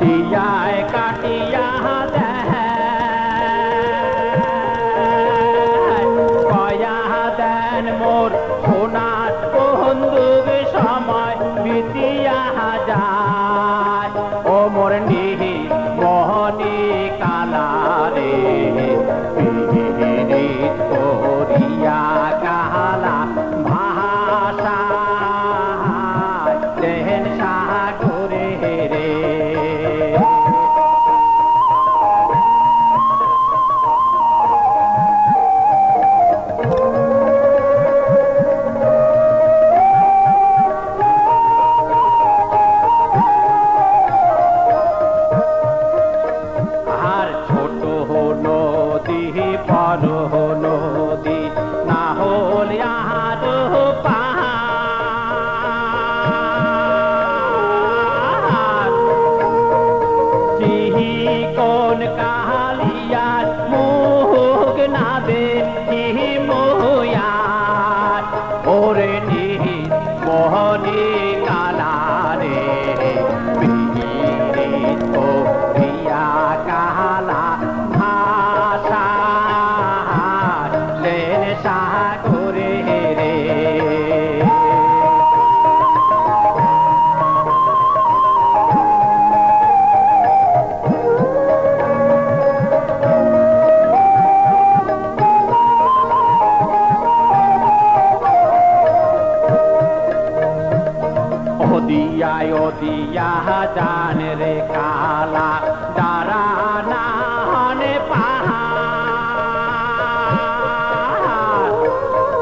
ติยา বড় নদী না হল আর পাহাড়। কোন কালিয়ার মুখ না দে চিহি মোয়ার ওরে নিহি মোহনী দিয়ায় দিয়া জান রে কালা দারানা হনে পাহাড়।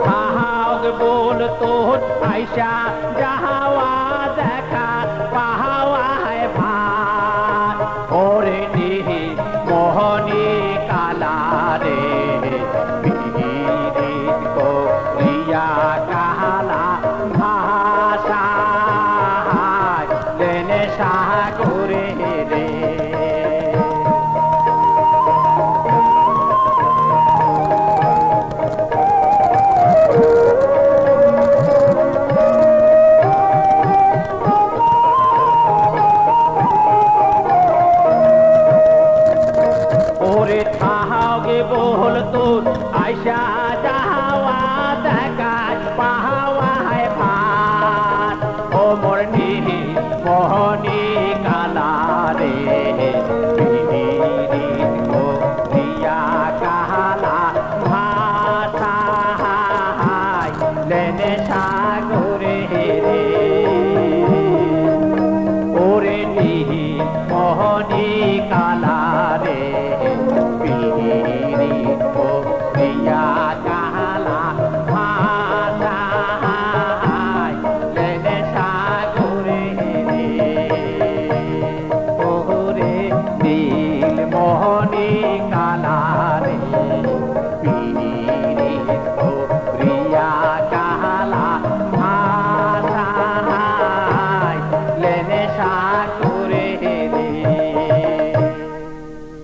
পাহাড় বল তোর আইসা যাহাওয়া দেখা আয়সা যাওয়া দেখাত পাহাওয়ায় ভাত ও মোর মোহন Maria da